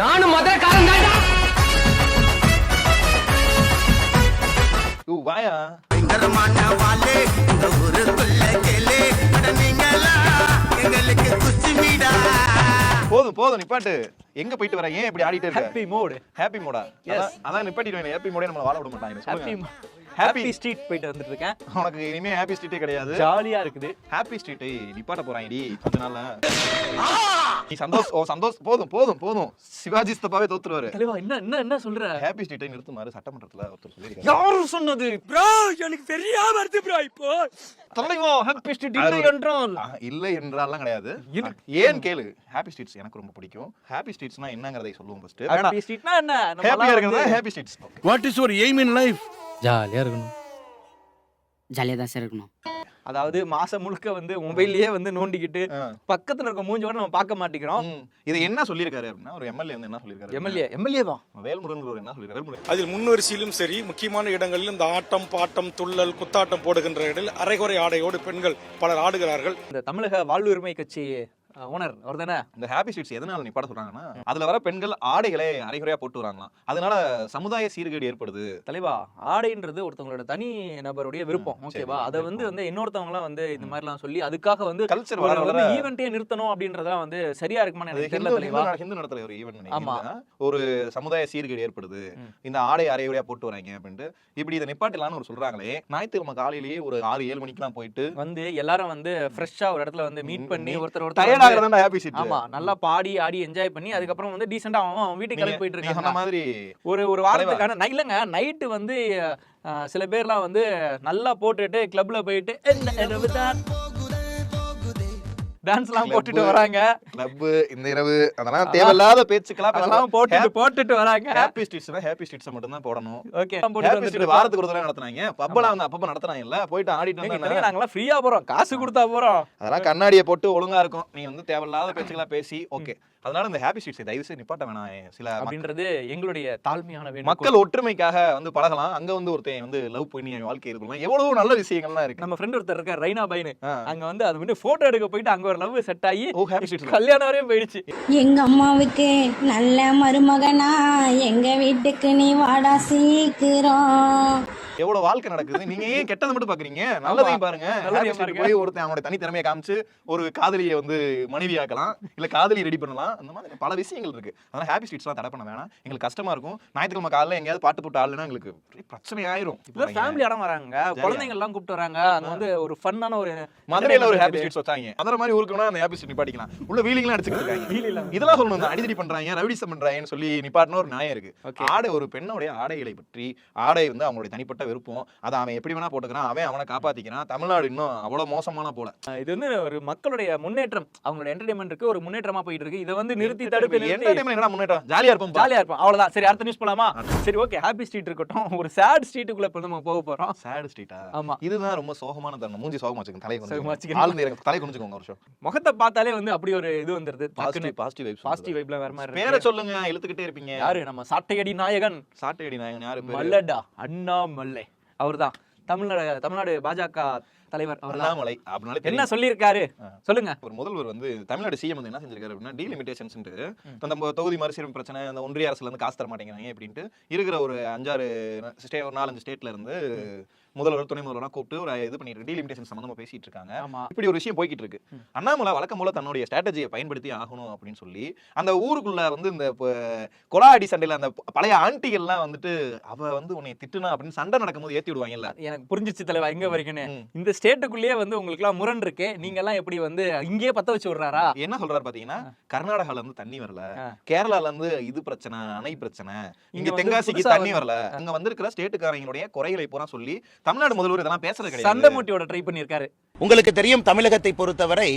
நானும் மதுரக்காரன் தான்டா. ஊ, வாயா. பயங்கரமான வாளே இந்த ஊருக்குள்ள கேளு. அட நீங்களா எங்களுக்கு குச்சிமீடா போதும் போதும் நிப்பாட்டு. எங்க போயிட்டு வர? ஏன் இப்படி ஆடிட்டே இருக்க? ஹாப்பி மோடு ஹாப்பி மோடா Yes. அதான் அதான் நிப்பாட்டிடுவேன். ஹாப்பி மோடே நம்மள வாழ விட மாட்டாங்க. ஹாப்பி ஸ்ட்ரீட் போயிட்டு வந்துட்டு இருக்கேன் உனக்கு இனிமே ஹாப்பி ஸ்ட்ரீட்டே கிடையாது. ஜாலியா இருக்குது. ஹாப்பி ஸ்ட்ரீட்டை நிப்பாட்ட போறாங்கடி அதனால நீ சந்தோஷ் ஓ சந்தோஷ் போதும் போதும் போதும். சிவாஜி ஸ்தப்பாவே தோத்துருவாரு. தலைவா என்ன என்ன என்ன சொல்ற? ஹாப்பி ஸ்ட்ரீட்டை நிறுத்துமாறு சட்டமன்றத்துல ஒருத்தர் சொல்லியிருக்காரு. யாரு சொன்னது? ப்ரோ எனக்கு தெரியாம வருது ப்ரோ இப்போ. தலைவா ஹாப்பி ஸ்ட்ரீட் இல்லை என்றால். இல்லை என்றாலாம் கிடையாது. ஏன் கேளு? ஹாப்பி ஸ்ட்ரீட்ஸ் எனக்கு ரொம்ப பிடிக்கும். ஹாப்பி ஸ்ட்ரீட்ஸ்னா என்னங்கறதை சொல்லுவோம் ஃபர்ஸ்ட் ஹாப்பி ஸ்ட்ரீட்னா என்ன? ஹாப்பியா இருக்கிறதா happy streets what is your aim in life ஜாலியாக இருக்கணும். ஜாலியாக தான் சார் இருக்கணும். அதாவது மாசம் முழுக்க வந்து மொபைல்லயே வந்து நோண்டிக்கிட்டு பக்கத்துல இருக்க மூஞ்சி கூட நம்ம பார்க்க மாட்டேங்கிறோம். இது என்ன சொல்லியிருக்காரு அப்படின்னா ஒரு எம்எல்ஏ வந்து என்ன சொல்லியிருக்காரு எம்எல்ஏ எம்எல்ஏ தான் வேல்முருகன் ஒரு என்ன சொல்லியிருக்காரு? வேல்முருகன். அதில் முன்வரிசையிலும் சரி முக்கியமான இடங்களிலும் இந்த ஆட்டம் பாட்டம் துள்ளல் குத்தாட்டம் போடுகின்ற இடத்தில் அரைகுறை ஆடையோடு பெண்கள் பலர் ஆடுகிறார்கள். இந்த தமிழக வாழ்வுரிமை கட்சி ஓனர் அவர் தானே? இந்த ஹாப்பி ஸ்ட்ரீட்ஸ் எதனால நிப்பாட சொல்றாங்கன்னா அதுல வர பெண்கள் ஆடைகளை அரைகுறையா போட்டு வராங்களாம். அதனால சமுதாய சீர்கேடு ஏற்படுது. தலைவா ஆடைன்றது ஒருத்தவங்களோட தனி நபருடைய விருப்பம் ஓகேவா அதை வந்து வந்து இன்னொருத்தவங்களாம் வந்து இந்த மாதிரிலாம் சொல்லி அதுக்காக வந்து கல்ச்சர் வர ஈவெண்ட்டே நிறுத்தணும் அப்படின்றதெல்லாம் வந்து சரியா இருக்குமான்னு அது எனக்கு தெரியல தலைவா. ஹிந்து நடத்துற ஒரு ஈவென்ட் ஆமா. ஒரு சமுதாய சீர்கேடு ஏற்படுது. இந்த ஆடை அரைகுறையா போட்டு வராங்க அப்படின்ட்டு. இப்படி இதை நிப்பாட்டலாம்னு ஒரு சொல்றாங்களே ஞாயிற்றுக்கிழமை காலையிலேயே ஒரு ஆறு ஏழு மணிக்கெல்லாம் போயிட்டு வந்து எல்லாரும் வந்து ஃப்ரெஷ்ஷா ஒரு இடத்துல வந்து மீட் பண்ணி ஒருத்தர் டயர்ட் வந்து- ஆகிறதா ஹாப்பி ஸ்ட்ரீட் ஆமா நல்லா பாடி ஆடி என்ஜாய் பண்ணி அதுக்கப்புறம் வந்து டீசெண்டா அவன் வீட்டுக்கு கிளம்பி போயிட்டு நீ சொன்ன மாதிரி ஒரு ஒரு வாரத்துக்கான இல்லைங்க நைட்டு வந்து சில பேர்லாம் வந்து நல்லா போட்டுட்டு கிளப்ல போயிட்டு டான்ஸ்லாம் போட்டுட்டு. வராங்க. கிளப் இந்த இரவு அதெல்லாம் தேவையில்லாத பேச்சுக்கெல்லாம் அதெல்லாம் போட்டுட்டு போட்டுட்டு வராங்க. ஹாப்பி ஸ்ட்ரீட்ஸ் ஹாப்பி ஸ்ட்ரீட்ஸ் மட்டும் தான் போடணும். ஓகே வாரத்துக்கு ஒரு தடவை நடத்துனாங்க. பப்பெல்லாம் வந்து அப்பப்ப நடத்துனாங்கல்ல போயிட்டு ஆடிட்டு வந்தாங்க தெரியும், நாங்கெல்லாம் ஃப்ரீயா போறோம். காசு கொடுத்தா போறோம். அதெல்லாம் கண்ணாடியை போட்டு ஒழுங்கா இருக்கும். நீங்க வந்து தேவையில்லாத பேச்சுக்கெல்லாம் பேசி ஓகே அதனால இந்த ஹாப்பி ஸ்ட்ரீட்ஸ் தயவு செய்து நிப்பாட்ட வேணாம். சில அப்படின்றது எங்களுடைய தாழ்மையான மக்கள் ஒற்றுமைக்காக வந்து பழகலாம். அங்க வந்து ஒருத்தன் வந்து லவ் பண்ணி வாழ்க்கை இருக்கலாம் எவ்வளவு நல்ல விஷயங்கள்லாம் இருக்கு. நம்ம ஃப்ரெண்ட் ஒருத்தர் இருக்கார் ரைனா பைனு. அங்க வந்து அது வந்து போட்டோ எடுக்க போயிட்டு அங்க ஒரு லவ் செட் ஆகி ஓ ஹாப்பி ஸ்ட்ரீட்ஸ் கல்யாணம் வரையும் போயிடுச்சு. எங்க அம்மாவுக்கு நல்ல மருமகனா எங்க வீட்டுக்கு நீ வாடா சீக்கிரம். எவ்வளவு வாழ்க்கை நடக்குது. நீங்க ஏன் கெட்டதை மட்டும் பாக்குறீங்க? நல்லதையும் பாருங்க. போய் ஒருத்தன் அவனோட தனித்திறமையை காமிச்சு ஒரு காதலியை வந்து மனைவி ஆக்கலாம் இல்ல காதலி ரெடி பண்ணலாம். அந்த மாதிரி பல விஷயங்கள் இருக்கு. அதனால ஹாப்பி ஸ்ட்ரீட்ஸ்லாம் தடை பண்ண வேணாம். எங்களுக்கு கஷ்டமா இருக்கும். ஞாயிற்றுக்கிழமை காலையில எங்கேயாவது பாட்டு போட்டு ஆடலைன்னா எங்களுக்கு பிரச்சனை ஆயிரும் இல்ல ஃபேமிலி இடம் வராங்க. குழந்தைங்க எல்லாம் கூப்பிட்டு வராங்க. அங்க வந்து ஒரு ஃபன்னான ஒரு மதுரையில ஒரு ஹாப்பி ஸ்ட்ரீட்ஸ் வச்சாங்க. மதுரை மாதிரி ஊருக்கு வேணா அந்த ஹாப்பி ஸ்ட்ரீட் நிப்பாட்டிக்கலாம் உள்ள வீலிங்லாம் அடிச்சுக்கிட்டு இருக்காங்க. இதெல்லாம் சொல்லணும் அடிதடி பண்றாங்க ரவுடிசம் பண்றாங்கன்னு சொல்லி நிப்பாட்டின ஒரு நியாயம் இருக்கு. Okay. ஆடை ஒரு பெண்ணுடைய ஆடைகளை பற்றி ஆடை வந்து அவங்களுடைய தனிப்பட்ட விருப்பம். அதை அவன் எப்படி வேணா போட்டுக்கிறான் அவன் அவனை காப்பாத்திக்கிறான். தமிழ்நாடு இன்னும் அவ்வளவு மோசமான போல. இது வந்து ஒரு மக்களுடைய முன்னேற்றம். அவங்களோட என்டர்டைன்மெண்ட்டுக்கு ஒரு முன்னேற்றமா போயிட்டு இருக்கு. இதை வந்து நிறுத்தி என்டர்டைன்மெண்ட் என்ன முன்னேற்றம்? ஜாலியா இருப்போம் ஜாலியா இருப்போம். அவ்வளவுதான். சரி அடுத்த நியூஸ் போலாமா? சரி ஓகே ஹாப்பி ஸ்ட்ரீட் இருக்கட்டும். ஒரு சேட் ஸ்ட்ரீட்டுக்குள்ள இப்ப நம்ம போக போறோம். சேட் ஸ்ட்ரீட்டா ஆமா. இதுதான் ரொம்ப சோகமான தருணம். மூஞ்சி சோகமா வச்சுக்கோங்க தலை கொஞ்சம் இறங்க- தலை குனிஞ்சுக்கோங்க ஒரு வருஷம் முகத்தை பார்த்தாலே வந்து அப்படி ஒரு இது வந்துருது. பாசிட்டிவ் பாசிட்டிவ் வைப்ஸ் பாசிட்டிவ் வைப்ல வேற மாதிரி பேரை. சொல்லுங்க. இழுத்துக்கிட்டே இருப்பீங்க. யாரு? நம்ம சாட்டையடி நாயகன். சாட்டையடி நாயகன் யாரு? மல்லடா. அண்ணா மல்லை அவர்தான். தமிழ்நாடு தமிழ்நாடு பாஜக தலைவர் அண்ணாமலை அப்படின்னாலே என்ன. சொல்லியிருக்காரு? சொல்லுங்க. ஒரு முதல்வர் வந்து தமிழ்நாடு சிஎம் வந்து என்ன செஞ்சிருக்காரு அப்படின்னா டீலிமிட்டேஷன்ஸ் நம்ம தொகுதி மறுசீரமைப்பு பிரச்சனை அந்த ஒன்றிய அரசுல இருந்து காசு தர மாட்டேங்கிறாங்க அப்படின்ட்டு இருக்கிற ஒரு அஞ்சாறு ஸ்டே ஒரு நாலஞ்சு ஸ்டேட்ல இருந்து முதல்வர் துணை முதல்வராக கூப்பிட்டு ஒரு இது பண்ணிட்டு டீலிமிட்டேஷன் சம்பந்தமா பேசிட்டு இருக்காங்க. இப்படி ஒரு விஷயம் போய்கிட்டு இருக்கு. அண்ணாமலை வழக்கம் போல தன்னுடைய ஸ்ட்ராட்டஜியை பயன்படுத்தி ஆகணும் அப்படின்னு சொல்லி அந்த ஊருக்குள்ள வந்து இந்த கொலா அடி சண்டையில அந்த பழைய ஆண்டிகள்லாம் வந்துட்டு அவ வந்து உன்னை திட்டுனா அப்படின்னு சண்டை நடக்கும்போது ஏத்தி விடுவாங்கல்ல. எனக்கு புரிஞ்சிச்சு தலைவா எங்க வரைக்கும்னு. ம். இந்த ஸ்டேட்டுக்குள்ளேயே வந்து உங்களுக்கு எல்லாம் முரண் இருக்கு. நீங்க எல்லாம் எப்படி வந்து இங்கேயே பத்த வச்சு விடுறாரா? என்ன சொல்றாரு பாத்தீங்கன்னா கர்நாடகால இருந்து தண்ணி வரல. கேரளால இருந்து இது பிரச்சனை அணை பிரச்சனை. இங்க தென்காசிக்கு தண்ணி வரல. அங்க வந்திருக்கிற ஸ்டேட்டுக்காரங்களுடைய குறைகளை பூரா சொல்லி தமிழ்நாடு முதல்வர் இதெல்லாம் பேசுறது கிடையாது. சண்டை மூட்டியோட ட்ரை பண்ணியிருக்காரு. உங்களுக்கு தெரியும் தமிழகத்தை பொறுத்தவரை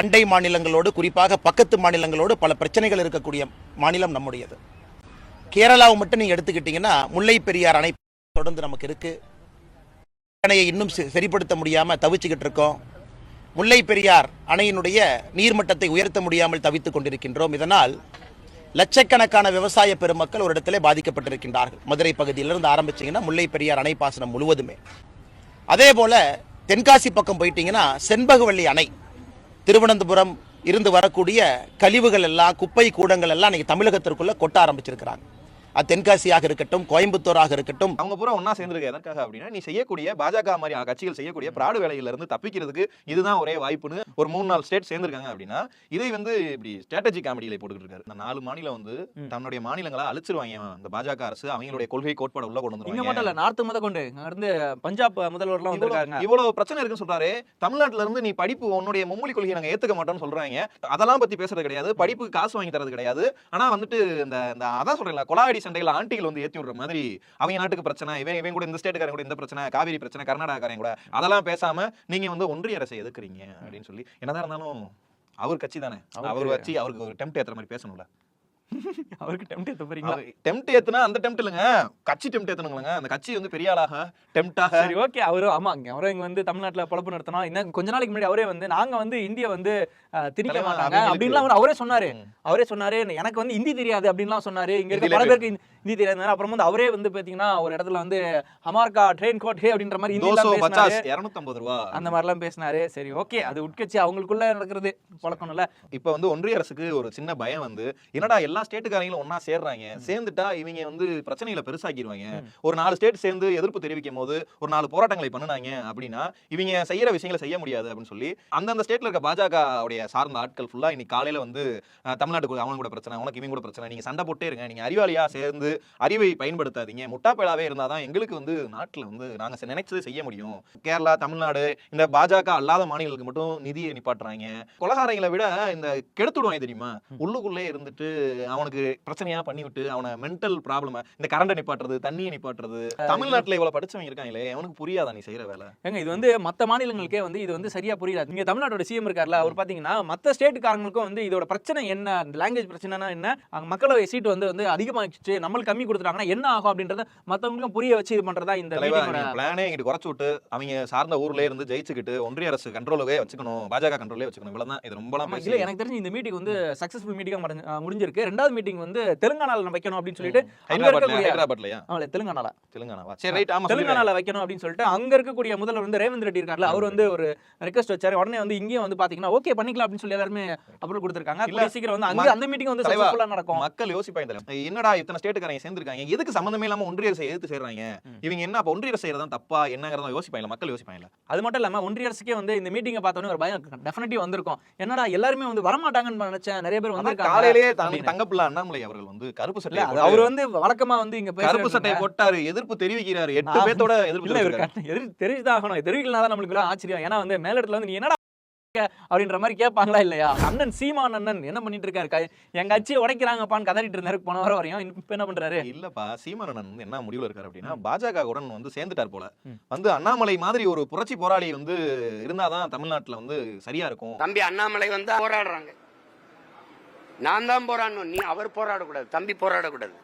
அண்டை மாநிலங்களோடு குறிப்பாக பக்கத்து மாநிலங்களோடு பல பிரச்சனைகள் இருக்கக்கூடிய மாநிலம் நம்முடையது. கேரளாவை மட்டும் நீங்க எடுத்துக்கிட்டீங்கன்னா முல்லை பெரியார் அணை தொடர்ந்து நமக்கு இருக்கு. அணையை இன்னும் சரிப்படுத்த முடியாம தவிச்சுக்கிட்டு இருக்கோம். முல்லை பெரியார் அணையினுடைய நீர்மட்டத்தை உயர்த்த முடியாமல் தவித்துக் கொண்டிருக்கின்றோம். இதனால் லட்சக்கணக்கான விவசாய பெருமக்கள் ஒரு இடத்திலே பாதிக்கப்பட்டிருக்கின்றார்கள். மதுரை பகுதியிலிருந்து ஆரம்பிச்சிங்கன்னா முல்லை பெரியார் அணை பாசனம் முழுவதுமே. அதே போல தென்காசி பக்கம் போயிட்டீங்கன்னா செண்பகவள்ளி அணை திருவனந்தபுரம் இருந்து வரக்கூடிய கழிவுகள் எல்லாம் குப்பை கூடங்கள் எல்லாம் இன்னைக்கு தமிழகத்திற்குள்ள கொட்ட ஆரம்பிச்சிருக்கிறாங்க. அது தென்காசியாக இருக்கட்டும் கோயம்புத்தூராக இருக்கட்டும். அவங்க பூரா ஒண்ணா சேர்ந்துருக்க எதற்காக அப்படின்னா நீ செய்யக்கூடிய பாஜக மாதிரி கட்சிகள் செய்யக்கூடிய பிராடு வேலையில இருந்து தப்பிக்கிறதுக்கு இதுதான் ஒரே வாய்ப்புன்னு ஒரு மூணு நாலு ஸ்டேட் சேர்ந்திருக்காங்க அப்படின்னா இதை வந்து இப்படி ஸ்ட்ராட்டஜி காமெடியில போட்டுக்கிட்டு இருக்காரு. இந்த நாலு மாநிலம் வந்து தன்னுடைய மாநிலங்களை அழிச்சிருவாங்க இந்த பாஜக அரசு. அவங்களுடைய கொள்கை கோட்பாடு உள்ள கொண்டு வந்துருவாங்க. மட்டும் இல்ல நார்த் முத கொண்டு இருந்து பஞ்சாப் முதல்வர்லாம் வந்திருக்காங்க. இவ்வளவு இவ்வளவு பிரச்சனை இருக்குன்னு சொல்றாரு. தமிழ்நாட்டுல இருந்து நீ படிப்பு உன்னுடைய மும்மொழி கொள்கையை நாங்க ஏத்துக்க மாட்டோம்னு சொல்றாங்க. அதெல்லாம் பத்தி பேசுறது கிடையாது. படிப்புக்கு காசு வாங்கி தரது கிடையாது. ஆனா வந்துட்டு இந்த அதான் சொல்றேன்ல கொலாடி சண்டையில ஆண்டிகள் வந்து ஏத்தி விடுற மாதிரி அவங்க நாட்டுக்கு பிரச்சனை இவன் இவன் கூட இந்த ஸ்டேட்டுக்காரன் கூட இந்த பிரச்சனை காவிரி பிரச்சனை கர்நாடகாக்காரன் கூட அதெல்லாம் பேசாம நீங்க வந்து ஒன்றிய அரசை எதுக்குறீங்க அப்படின்னு சொல்லி என்னதான் இருந்தாலும் அவர் கட்சி தானே. அவர் வச்சு அவருக்கு ஒரு டெம்ட் ஏத்துற மாதிரி பேசணும்ல. அவருக்கு டெம்ட் ஏத்த போறீங்களா? டெம்ட் ஏத்துனா அந்த டெம்ட் இல்லைங்க. கட்சி டெம்ட் ஏத்தணுங்களங்க. அந்த கட்சி வந்து பெரிய ஆளாக டெம்டாக சரி ஓகே அவரு ஆமா இங்க அவரும் இங்க வந்து தமிழ்நாட்டுல பொழப்பு நடத்தணும் இன்னும் கொஞ்ச நாளைக்கு முன்னாடி அவரே வந்து நாங்க வந்து இந்திய வந்து திணிக்க மாட்டாங்க அப்படின்லாம் அவர் சொன்னாரு. அவரே சொன்னாரு எனக்கு வந்து ஹிந்தி தெரியாது அப்படின்லாம் சொன்னாரு. இங்க இருக்க பல பேருக்கு ஹிந்தி தெரியாது அப்புறம் வந்து அவரே வந்து பாத்தீங்கன்னா ஒரு இடத்துல வந்து ஹமார்கா ட்ரெயின் கோட் ஹே அப்படின்ற மாதிரி பேசினாரு. இருநூத்தம்பது ரூபா. அந்த மாதிரிலாம் பேசினாரு. சரி ஓகே அது உட்கட்சி அவங்களுக்குள்ள நடக்கிறது. பழக்கணும்ல இப்ப வந்து ஒன்றிய அரசுக்கு ஒரு சின்ன பயம் வந்து என்னடா எல்லா ஸ்டேட்டுக்காரங்களும் ஒண்ணா சேர்றாங்க. சேர்ந்துட்டா இவங்க வந்து பிரச்சனைகளை பெருசாக்கிடுவாங்க ஒரு நாலு ஸ்டேட் சேர்ந்து எதிர்ப்பு தெரிவிக்கும் போது ஒரு நாலு போராட்டங்களை பண்ணுனாங்க அப்படின்னா இவங்க செய்யற விஷயங்களை செய்ய முடியாது அப்படின்னு சொல்லி அந்தந்த ஸ்டேட்ல இருக்க பாஜக உடைய சார்ந்த ஆட்கள் ஃபுல்லா இன்னைக்கு காலையில வந்து தமிழ்நாட்டுக்கு அவங்க கூட பிரச்சனை உனக்கு இவங்க கூட பிரச்சனை நீங்க சண்டை போட்டே இருங்க நீங்க அறிவாளியா சேர்ந்து அறிவை பயன்படுத்தாதீங்க. முட்டாப்பேளாவே இருந்தாதான் எங்களுக்கு வந்து நாட்டுல வந்து நாங்க நினைச்சதை செய்ய முடியும். கேரளா தமிழ்நாடு இந்த பாஜக அல்லாத மாநிலங்களுக்கு மட்டும் நிதியை நிப்பாட்டுறாங்க. கொலகாரங்களை விட இந்த கெடுத்துடுவாங்க தெரியுமா? உள்ளுக்குள்ளே இருந்துட்டு அவனுக்கு பிரச்சனையா பண்ணி விட்டு அவனை மென்டல் ப்ராப்ளம் இந்த கரண்டை நிப்பாட்டுறது தண்ணியை நிப்பாட்டுறது தமிழ்நாட்டுல இவ்வளவு படிச்சவங்க இருக்காங்களே அவனுக்கு புரியாதா நீ செய்யற வேலை? ஏங்க இது வந்து மத்த மாநிலங்களுக்கே வந்து இது வந்து சரியா புரியாது இங்க தமிழ்நாட்டோட சிஎம் இருக்கார்ல அவர் பாத்தீங்கன்னா மத்த ஸ்டேட்டுக்காரங்களுக்கும் வந்து இதோட பிரச்சனை என்ன லாங்குவேஜ் பிரச்சனைனா என்ன அங்க மக்களவை சீட் வந்து வந்து அதிகமாகிடுச்சு நம்மளுக்கு கம்மி கொடுத்துட்டாங்கன்னா என்ன ஆகும் அப்படின்றத மத்தவங்களுக்கும் புரிய வச்சு இது பண்றதா இந்த பிளானே இங்கிட்டு குறைச்சு விட்டு அவங்க சார்ந்த ஊர்ல இருந்து ஜெயிச்சுக்கிட்டு ஒன்றிய அரசு கண்ட்ரோலவே வச்சுக்கணும் பாஜக கண்ட்ரோலே வச்சுக்கணும் இவ்வளவுதான். இது இல்ல எனக்கு தெரிஞ்சு இந்த மீட்டிங் வந்து சக்சஸ்ஃபுல் மீட்டிங்கா முடிஞ்சிருக்கு. ரெண்டாவது மீட்டிங் வந்து தெலுங்கானால வைக்கணும் அப்படின்னு சொல்லிட்டு அங்க இருக்கக்கூடிய ஆமால, தெலுங்கானால. தெலுங்கானாவா? சரி ரைட் ஆமா. தெலுங்கானால வைக்கணும் அப்படின்னு சொல்லிட்டு அங்க இருக்கக்கூடிய முதல்வர் வந்து ரேவந்த் ரெட்டி இருக்கார்ல அவர் வந்து ஒரு ரெக்வஸ்ட் வச்சாரு. உடனே வந்து இங்கேயும் வந்து பாத்தீங்கன்னா ஓகே பண்ணிக்கலாம் அப்படின்னு சொல்லி எல்லாருமே அப்ரூவல் கொடுத்திருக்காங்க. இல்ல, சீக்கிரம் வந்து அங்க அந்த மீட்டிங் வந்து சக்சஸ்ஃபுல்லா நடக்கும். மக்கள் யோசிப்பாங்க என்னடா இத்தனை ஸ்டேட்டுக்காரங்க சேர்ந்திருக்காங்க? எதுக்கு சம்பந்தமே இல்லாம ஒன்றிய அரசை எதிர்த்து சேர்றாங்க? இவங்க என்ன அப்ப ஒன்றிய அரசு செய்யறதா? தப்பா? என்னங்கிறத யோசிப்பாங்க மக்கள் யோசிப்பாங்க அது மட்டும் இல்லாம ஒன்றிய அரசுக்கே வந்து இந்த மீட்டிங்கை பார்த்தோன்னே ஒரு பயம் டெஃபினெட்லி வந்திருக்கும். என்னடா எல்லாருமே வந்து வரமாட்டாங்கன்னு நினைச்சேன் நிறைய பேர் வந்திருக்காங்க. காலையிலேயே தங்க- தங்கப்பிள்ளை அண்ணாமலை அவர்கள் வந்து கருப்பு சட்டை அவர் வந்து வழக்கமா வந்து இங்க கருப்பு சட்டையை போட்டாரு எதிர்ப்பு தெரிவிக்கிறாரு எட்டு பேத்தோட எதிர்ப்பு தெரிஞ்சுதான் ஆகணும் தெரிவிக்கலாம் தான் நம்மளுக்கு ஆச்சரியம். ஏன்னா வந்து மேலிடத்துல வந்து நீ என்னடா அப்படின்ற மாதிரி கேட்பாங்களா இல்லையா? அண்ணன் சீமான் அண்ணன் என்ன பண்ணிட்டு இருக்காரு? எங்க கட்சியை உடைக்கிறாங்கப்பான்னு கதறிட்டு இருந்தாரு போன வாரம் வரையும். இப்ப என்ன பண்றாரு? இல்லப்பா சீமானன் வந்து என்ன முடிவுல இருக்காரு அப்படின்னா பாஜக உடன் வந்து சேர்ந்துட்டார் போல. வந்து அண்ணாமலை மாதிரி ஒரு புரட்சி போராளி வந்து இருந்தாதான் தமிழ்நாட்டுல வந்து சரியா இருக்கும். தம்பி அண்ணாமலை வந்து போராடுறாங்க. நான் தான் போராடணும். நீ அவர் போராடக்கூடாது தம்பி போராடக்கூடாது.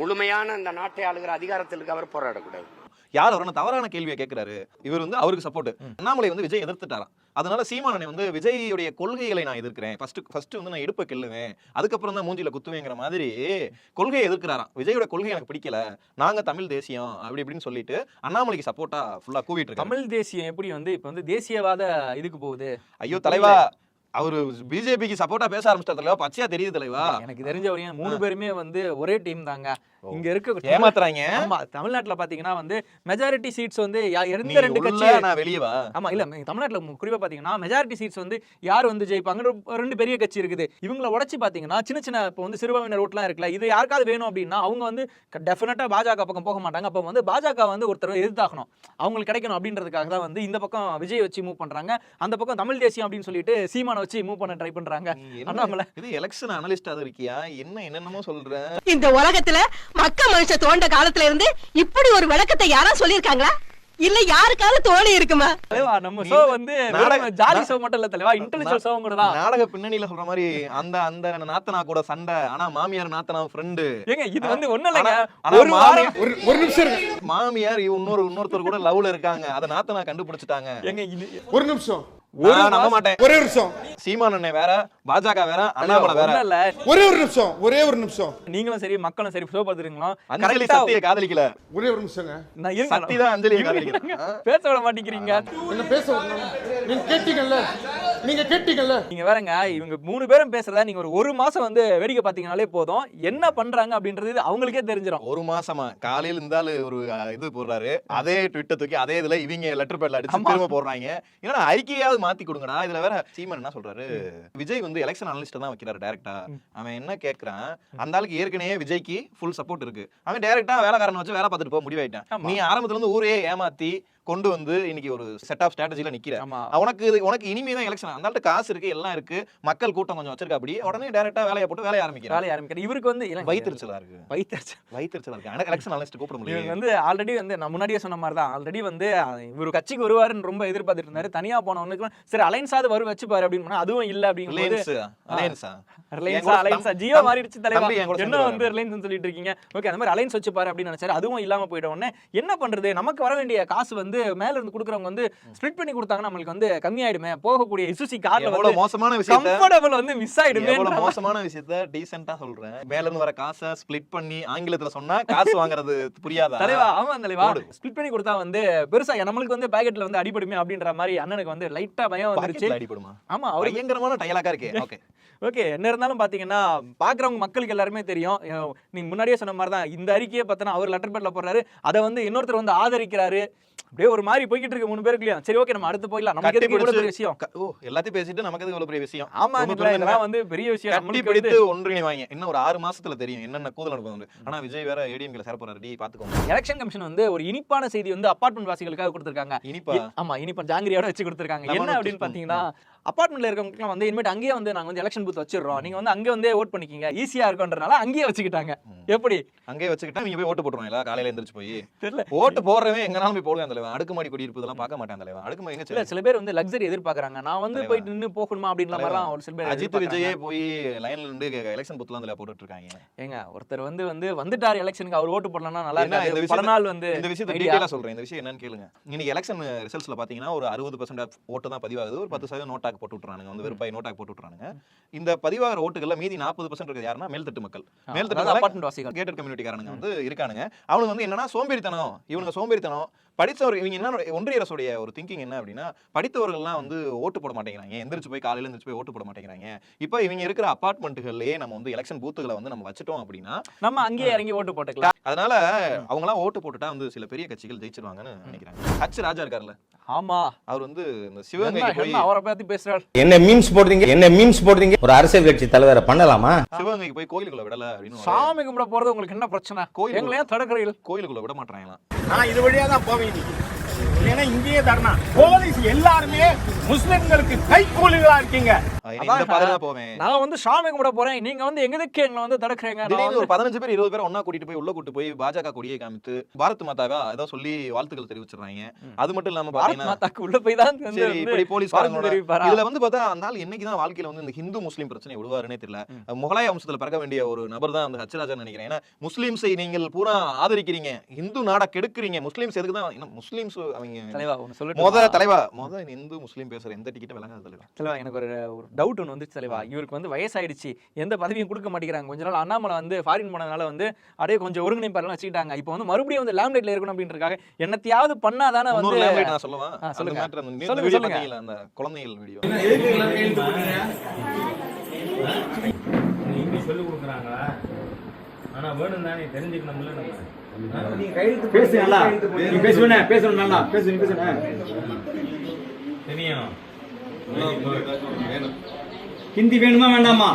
முழுமையான இந்த நாட்டை ஆளுகிற அதிகாரத்தில் இருக்க அவர் போராடக்கூடாது. யார் அவரான தவறான கேள்வியை கேட்கிறாரு? இவர் வந்து அவருக்கு சப்போர்ட் அண்ணாமலை வந்து விஜய் எதிர்த்துட்டாராம். அதனால சீமானனை வந்து விஜயோடைய கொள்கைகளை நான் எதிர்க்கிறேன். ஃபர்ஸ்ட் ஃபர்ஸ்ட் வந்து நான் இடுப்பை கிள்ளுவேன். அதுக்கப்புறம் தான் மூஞ்சில குத்துவேங்கிற மாதிரி கொள்கையை எதிர்க்கிறாராம். விஜயோட கொள்கை எனக்கு பிடிக்கல. நாங்க தமிழ் தேசியம் அப்படி இப்படின்னு சொல்லிட்டு அண்ணாமலைக்கு சப்போர்ட்டா ஃபுல்லா கூவிட்டு தமிழ் தேசியம் எப்படி வந்து இப்ப வந்து தேசியவாத இதுக்கு போகுது. ஐயோ தலைவா அவரு பிஜேபிக்கு சப்போர்ட்டா பேச ஆரம்பிச்சிட்டார் தலைவா பச்சையா தெரியுது தலைவா எனக்கு தெரிஞ்ச வரையும் மூணு பேருமே வந்து ஒரே டீம் தாங்க. இங்க இருக்க ஏமாத்துறாங்க? ஆமா தமிழ்நாட்டுல பாத்தீங்கன்னா வந்து மெஜாரிட்டி சீட்ஸ் வந்து எந்த ரெண்டு கட்சி நான் வெளியே வா. ஆமா இல்ல தமிழ்நாட்டுல குறிப்பா பாத்தீங்கன்னா மெஜாரிட்டி சீட்ஸ் வந்து யார் வந்து ஜெயிப்பாங்க? ரெண்டு பெரிய கட்சி இருக்குது. இவங்கள உடைச்சு பாத்தீங்கன்னா சின்ன சின்ன இப்போ வந்து சிறுபான்மையினர் ஓட்டுலாம் இருக்குல்ல இது யாருக்காவது வேணும் அப்படின்னா அவங்க வந்து டெஃபினட்டா பாஜக பக்கம் போக மாட்டாங்க. அப்போ வந்து பாஜக வந்து ஒருத்தர் எதிர்த்தாகணும். அவங்களுக்கு கிடைக்கணும் அப்படின்றதுக்காக தான் வந்து இந்த பக்கம் விஜய் வச்சு மூவ் பண்றாங்க. அந்த பக்கம் தமிழ் தேசியம் அப்படின்னு சொல்லிட்டு சீமானை வச்சு மூவ் பண்ண ட்ரை பண்றாங்க. அண்ணாமலை. இது எலெக்ஷன் அனலிஸ்டா இருக்கியா? என்ன என்னென்னமோ சொல்ற. இந்த உலகத்துல மக்க மனுஷ தோண்ட காலத்துல இருந்து இப்படி ஒரு விளக்கத்தை யாரா சொல்லிருக்காங்களா இல்ல யாருக்காவது தோணி இருக்குமா? தலைவா நம்ம ஷோ வந்து ஜாலி ஷோ மட்டும் இல்ல தலைவா இன்டெலிஜென்ட் ஷோ கூட தான். நாடக பின்னணியில சொல்ற மாதிரி அந்த அந்த நாத்தனா கூட சண்டை. ஆனா மாமியார் நாத்தனா ஃப்ரெண்டு ஏங்க இது வந்து ஒண்ணும் இல்லைங்க. ஒரு வாரம் ஒரு நிமிஷம் மாமியார் இன்னொரு இன்னொருத்தர் கூட லவ்ல இருக்காங்க. அத நாத்தனா கண்டுபிடிச்சிட்டாங்க. ஏங்க இது ஒரு நிமிஷம். நான் நம்ப மாட்டேன். ஒரே ஒரு நிமிஷம். சீமான் அண்ணன் வேற பாஜக வேற அண்ணாமலை வேற. இல்ல. ஒரே ஒரு நிமிஷம் ஒரே ஒரு நிமிஷம். நீங்களும் சரி மக்களும் சரி ஷோ பார்த்துருங்களா அஞ்சலி சத்திய காதலிக்கல. ஒரே ஒரு நிமிஷங்க. நான் இருங்க. சக்தி தான் அஞ்சலியை இருங்க, காதலிக்கிறேன். பேச விட மாட்டேங்கிறீங்க. என்ன பேச விடணும்? நீங்க கேட்டீங்கல்ல. நீங்க கேட்டீங்கல்ல. நீங்க வேறங்க இவங்க மூணு பேரும் பேசுறதா நீங்க ஒரு ஒரு மாசம் வந்து வேடிக்கை பாத்தீங்கனாலே போதும். என்ன பண்றாங்க அப்படின்றது அவங்களுக்கே தெரிஞ்சிடும் ஒரு மாசமா காலையில இருந்தாலும் ஒரு இது போடுறாரு. அதே ட்விட்டர் தூக்கி அதே இதுல இவங்க லெட்டர் பேட்ல அடிச்சு. திரும்ப போடுறாங்க. ஏன்னா அறிக்கையாவது மாத்தி கொடுங்கடா. இதுல வேற சீமன் என்ன சொல்றாரு? விஜய் வந்து எலெக்ஷன் அனலிஸ்ட் தான் வைக்கிறாரு டைரக்டா அவன் என்ன கேக்குறான்? அந்த ஆளுக்கு ஏற்கனவே விஜய்க்கு ஃபுல் சப்போர்ட் இருக்கு. அவன் டைரக்டா வேலைக்காரன் வச்சு வேலை பார்த்துட்டு போக முடிவாயிட்டான். நீ ஆரம்பத்துல இருந்து ஊரே ஏமாத்தி கொண்டு வந்து இன்னைக்கு ஒரு செட் ஆஃப் ஸ்ட்ராட்டஜில நிக்கிற. ஆமா. உனக்கு இது உனக்கு இனிமே தான் எலெக்ஷன் அந்த ஆள்கிட்ட காசு இருக்கு எல்லாம் இருக்கு. மக்கள் கூட்டம் கொஞ்சம் வச்சிருக்கா அப்படி. உடனே டைரக்டா வேலையை போட்டு வேலைய ஆரம்பிக்கிறான் வேலைய ஆரம்பிக்கிறேன் இவருக்கு வந்து வயிற்றுச்சலா இருக்கு. வயிற்றுச்சல் வயிற்றுச்சலா இருக்கு. ஆனா எலெக்ஷன் அனலிஸ்ட் கூப்பிட இவங்க முடியல வந்து ஆல்ரெடி வந்து நான் முன்னாடியே சொன்ன மாதிரி தான். ஆல்ரெடி வந்து இவரு கட்சிக்கு வருவாருன்னு ரொம்ப எதிர்பார்த்துட்டு இருந்தாரு. தனியா போனவனுக்கு சரி அலைன்ஸாவது வரும் வச்சுப்பாரு அப்படின்னு அதுவும் இல்ல அலைன்ஸா ஜியோ மாறிடுச்சு தலைவா. தம்பி என் கூட என்ன வந்து ரிலையன்ஸ் சொல்லிட்டு இருக்கீங்க? ஓகே அந்த மாதிரி அலைன்ஸ் வச்சுப்பாரு அப்படின்னு நினைச்சாரு. அதுவும் இல்லாம போயிட்ட உடனே என்ன பண்றது? நமக்கு வர வேண்டிய காசு வந்து மேல இருந்து கொடுக்குறவங்க வந்து ஸ்ப்ளிட் பண்ணி கொடுத்தாங்கன்னா நம்மளுக்கு வந்து கம்மியாயிடுமே. போகக்கூடிய இசுசி கார்ல எவ்வளவு மோசமான விஷயத்த கம்ஃபர்டபுள் வந்து மிஸ் ஆயிடுமே எவ்வளவு மோசமான விஷயத்த டீசென்ட்டா சொல்றேன். மேல இருந்து வர காசை ஸ்ப்ளிட் பண்ணி ஆங்கிலத்துல சொன்னா காசு வாங்குறது புரியாதா? தலைவா ஆமா தலைவா. ஸ்ப்ளிட் பண்ணி கொடுத்தா வந்து பெருசா நம்மளுக்கு வந்து பாக்கெட்ல வந்து அடிபடுமே அப்படின்ற மாதிரி அண்ணனுக்கு வந்து லைட்டா பயம் வந்துருச்சு. அடிபடுமா? ஆமா அவரு பயங்கரமான டயலாக்கா இருக்கே. ஓகே ஓகே என்ன இருந்தாலும் பாத்தீங்கன்னா பாக்குறவங்க மக்களுக்கு எல்லாருமே தெரியும். நீங்க முன்னாடியே சொன்ன மாதிரி தான் இந்த அறிக்கையை பார்த்தனா அவர் லெட்டர் பேட்ல போடுறாரு. அதை வந்து இன்னொருத்தர் வந்து ஆதரிக்கிறாரு. அப்படியே ஒரு மாதிரி போய்கிட்டு இருக்கு மூணு பேருக்குலயும் சரி ஓகே நம்ம அடுத்து போயிடலாம். நமக்கு எதுக்கு விஷயம்? ஓ எல்லாத்தையும் பேசிட்டு நமக்கு எதுக்கு இவ்வளவு பெரிய விஷயம்? ஆமா இதெல்லாம் வந்து பெரிய விஷயம். கட்டி பிடித்து ஒன்றிணைவாங்க. இன்னும் ஒரு ஆறு மாசத்துல தெரியும் என்னென்ன கூதல் நடக்கும் ஆனா விஜய் வேற ஏடிஎம்ல சேர போறாரு டி பாத்துக்கோங்க. எலெக்ஷன் கமிஷன் வந்து ஒரு இனிப்பான செய்தி வந்து அபார்ட்மெண்ட் வாசிகளுக்காக கொடுத்திருக்காங்க. இனிப்பா? ஆமா இனிப்பா ஜாங்கிரியோட வச்சு கொடுத்திருக்காங்க. என்ன அப்படின்னு. பாத்தீங்கன்னா அபார்ட்மெண்ட்ல இருக்கவங்களுக்கு வந்து இனிமேட்டு அங்கேயே வந்து நாங்க வந்து எலெக்ஷன் பூத் வச்சிடுறோம். நீங்க வந்து அங்கே வந்து ஓட் பண்ணிக்கிங்க. ஈஸியா இருக்கும்ன்றனால அங்கேயே வச்சுக்கிட்டாங்க. எப்படி? அங்கேயே வச்சுக்கிட்டா நீங்க போய் ஓட்டு போட்டுருவாங்க காலையில எந்திரிச்சு போய். தெரியல. ஓட்டு போடுறவன் எங்கனாலும் போய் போடுவேன் தலைவன். அடுக்குமாடி குடியிருப்பு இதெல்லாம் பார்க்க மாட்டேன் தலைவன். அடுக்குமாடி எங்க இல்ல? சில பேர் வந்து லக்ஸரி எதிர்பார்க்கறாங்க. நான் வந்து. போயிட்டு நின்னு போகணுமா அப்படின்ற. மாதிரிலாம் ஒரு சில பேர் அஜித். விஜயே போய் லைன்ல இருந்து எலெக்ஷன் புத்லாம் அதுல போட்டுட்டு இருக்காங்க. ஏங்க ஒருத்தர் வந்து வந்து வந்துட்டார் எலெக்ஷனுக்கு அவர் ஓட்டு போடலன்னா நல்லா இருக்காது. பல நாள் வந்து இந்த விஷயத்தை. டீடைலா சொல்றேன். இந்த விஷயம் என்னன்னு கேளுங்க. இன்னைக்கு எலெக்ஷன் ரிசல்ட்ஸ்ல பாத்தீங்கன்னா ஒரு அறுபது பர்சன்ட் ஓட்டு தான் பதிவாகுது. ஒரு பத்து சதவீதம் நோட்டாக் போட்டு விட்டுறானுங்க வந்து வெறுப்பாய் நோட்டாக் போட்டு விட்டுறானுங்க இந்த பதிவாகிற ஓட்டுகள்ல மீதி நாற்பது பர்சன்ட் இருக்கிறது யாருன்னா மேல்தட்டு மக்கள். மேல்தட்டு apartment வாசிகள். கேட்டட் கம்யூனிட்டிக்காரனுங்க வந்து இருக்கானுங்க. அவனுக்கு வந்து என்னன்னா சோம்பேறித்தனம். இவனுங்க சோம்பேறித்தனம். படித்தவர் இவங்க என்ன ஒன்றிய அரசுடைய ஒரு திங்கிங் என்ன அப்படின்னா படித்தவர்கள்லாம் வந்து ஓட்டு போட மாட்டேங்கிறாங்க. எந்திரிச்சு போய் காலையில எந்திரிச்சு போய் ஓட்டு போட மாட்டேங்கிறாங்க. இப்போ இவங்க இருக்கிற அபார்ட்மெண்ட்டுகள்லயே நம்ம வந்து எலெக்ஷன் பூத்துகளை வந்து நம்ம வச்சுட்டோம் அப்படின்னா நம்ம அங்கேயே இறங்கி ஓட்டு போட்டுக்கலாம். அதனால அவங்கலாம் ஓட்டு போட்டுட்டா வந்து சில பெரிய கட்சிகள் ஜெயிச்சிருவாங்கன்னு நினைக்கிறாங்க. ஹச் ராஜா இருக்கார்ல ஆமா. அவர் வந்து இந்த என்ன சிவகங்கை போய் அவரை பத்தி பேசுறாரு? என்ன மீம்ஸ் போடுறீங்க? என்ன மீம்ஸ் போடுறீங்க? ஒரு அரசியல் கட்சி தலைவரை பண்ணலாமா? சிவகங்கைக்கு போய் கோயிலுக்குள்ள விடல அப்படின்னு சாமி கும்பிட போறது உங்களுக்கு என்ன பிரச்சனை? கோயில் எங்களை ஏன் தடுக்கிறீர்கள். கோயிலுக்குள்ள விட மாட்டாங்களாம் நான் இது வழியா தான் போவேன் இன்னைக்கு ஏன்னா இங்கேயே தரணும். போலீஸ் எல்லாருமே முஸ்லிம்களுக்கு கைக்கூலிகளா இருக்கீங்க. நான் வந்து சாமி கும்பிட போறேன். நீங்க வந்து எங்கதுக்கு எங்களை வந்து தடுக்கிறீங்க. ஒரு பதினஞ்சு பேர் இருபது பேர் ஒண்ணா கூட்டிட்டு போய் உள்ள கூட்டு போய் பாஜக கொடியை காமித்து பாரத் மாதாவா ஏதோ சொல்லி வாழ்த்துக்கள் தெரிவிச்சிடுறாங்க. அது மட்டும் இல்லாம பாரத் பாத்தீங்கன்னா மாதாக்கு உள்ள போய் தான் இப்படி போலீஸ்? இதுல வந்து பார்த்தா அந்த ஆள் என்னைக்கு தான் வாழ்க்கையில வந்து இந்த ஹிந்து முஸ்லீம் பிரச்சனை விடுவாருன்னே தெரியல. முகலாய வம்சத்துல பிறக்க வேண்டிய ஒரு நபர் தான் அந்த ஹச்சராஜன் நினைக்கிறேன். ஏன்னா முஸ்லீம்ஸை நீங்கள் பூரா ஆதரிக்கிறீங்க. இந்து நாடை கெடுக்குறீங்க. முஸ்லீம்ஸ் எதுக்கு தான் ஏன்னா முஸ்லீம்ஸ் அவங்க தலைவா முத முத இந்து முஸ்லீம் பேசுற எந்த டிக்கெட் விளங்காத தலைவா. தலைவா எனக்கு ஒரு ஒரு டவுட் ஒன்று வந்துச்சு தலைவா. இவருக்கு வந்து வயசாயிடுச்சு. எந்த பதவியும் கொடுக்க மாட்டேங்கிறாங்க. கொஞ்ச நாள் அண்ணாமலை வந்து ஃபாரின் போனதுனால வந்து அப்படியே கொஞ்சம் ஒருங்கிணைப்பாளர்லாம் வச்சுக்கிட்டாங்க. இப்போ வந்து மறுபடியும் வந்து லேம்லைட்ல இருக்கணும் அப்படின்றக்காக என்னத்தையாவது பண்ணாதானே வந்து நான் சொல்லவா? ஆ, அந்த சொல்லுங்க. அந்த சொல்லுங்க, சொல்லுங்க. குழந்தைகள் வீடியோ நீங்க சொல்லி கொடுக்குறாங்களா? ஆனா வேணும் தானே தெரிஞ்சுக்கணும்ல நம்ம. பேசு நல்லா நீ பேசுவேனே பேசணும் நல்லா பேசு நீ பேசுன தெரியும் ஹிந்தி வேணுமா வேண்டாமா?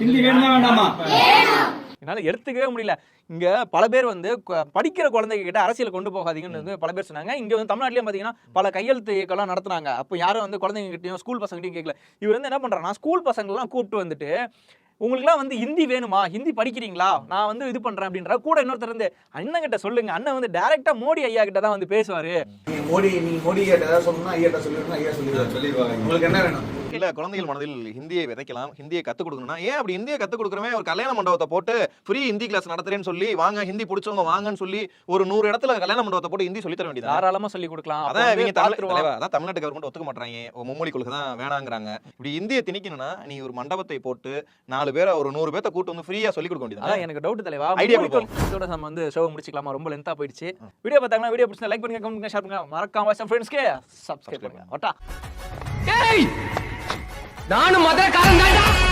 ஹிந்தி வேணுமா வேண்டாமா? என்னால எடுத்துக்கவே முடியல. இங்க பல பேர் வந்து படிக்கிற குழந்தைங்க கிட்ட அரசியல் கொண்டு போகாதீங்கன்னு வந்து பல பேர் சொன்னாங்க. இங்க வந்து தமிழ்நாட்டிலேயே பாத்தீங்கன்னா பல கையெழுத்து இயக்கம்லாம் நடத்துனாங்க. அப்போ யாரும் வந்து குழந்தைங்க கிட்டயும் ஸ்கூல் பசங்ககிட்டயும் கேட்கல இவர் வந்து என்ன பண்றாருன்னா ஸ்கூல் பசங்கள்லாம் கூப்பிட்டு வந்துட்டு உங்களுக்குலாம் வந்து ஹிந்தி வேணுமா? ஹிந்தி படிக்கிறீங்களா? நான் வந்து இது பண்றேன் அப்படின்ற கூட இன்னொருத்தர் வந்து அண்ணன் கிட்ட சொல்லுங்க. அண்ணன் வந்து டைரக்டா மோடி ஐயா கிட்ட தான் வந்து பேசுவாரு. மோடி நீங்க மோடி கிட்ட ஏதாவது சொல்லணும்னா ஐயா சொல்லிருக்கணும் ஐயா சொல்லிடுவாங்க. உங்களுக்கு என்ன வேணும்? இல்ல குழந்தைகள் மனதில் ஹிந்தியை விதைக்கலாம் ஹிந்தியை கத்துக் கொடுக்கணும்னா ஏன் அப்படி ஹிந்தியை கத்துக் கொடுக்குறவன்? ஒரு கல்யாண மண்டபத்தை போட்டு ஃப்ரீ ஹிந்தி கிளாஸ் நடத்துறேன்னு சொல்லி வாங்க ஹிந்தி பிடிச்சவங்க வாங்கன்னு சொல்லி ஒரு நூறு இடத்துல கல்யாண மண்டபத்தை போட்டு ஹிந்தி சொல்லி தர வேண்டியது தாராளமா சொல்லி கொடுக்கலாம். அதான் இவங்க அதான் தமிழ்நாட்டு கவர்மெண்ட் ஒத்துக்க மாட்டாங்க மும்மொழி கொள்கை தான் வேணாங்கிறாங்க. இப்படி இந்தியை திணிக்கணும்னா நீ ஒரு மண்டபத்தை போட்டு நாலு பேரை ஒரு நூறு பேர்த்த கூட்டு வந்து ஃப்ரீயா சொல்லி கொடுக்க வேண்டியது அதான் எனக்கு டவுட் தலைவா. கொடுப்போம். இதோட நம்ம வந்து ஷோ முடிச்சுக்கலாமா? ரொம்ப லென்த்தா போயிடுச்சு. வீடியோ பார்த்தாங்கன்னா வீடியோ பிடிச்சா லைக் பண்ணுங்க கமெண்ட் பண்ணுங்க ஷேர் பண்ணுங்க. மறக்காம ஃப்ரெண்ட்ஸ்க்கு சப்ஸ்கிரைப் பண்ணுங்க. ஒட்டா நானும் மதுரக்காரன்